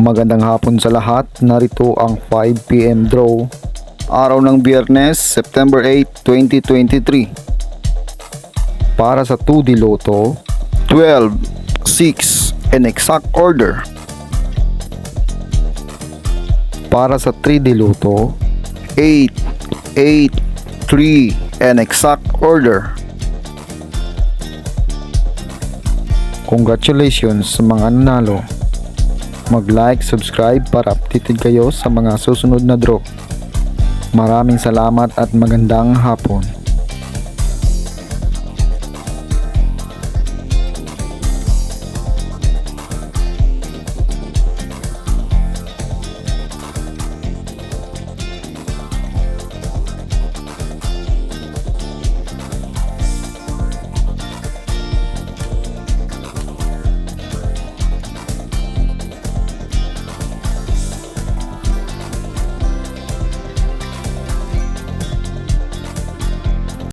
Magandang hapon sa lahat. Narito ang 5pm draw. Araw ng Biyernes, September 8, 2023. Para sa 2D Lotto, 12, 6, and exact order. Para sa 3D Lotto, 8, 8, 3, and exact order. Congratulations sa mga nanalo. Mag-like, subscribe para updated kayo sa mga susunod na draw. Maraming salamat at magandang hapon.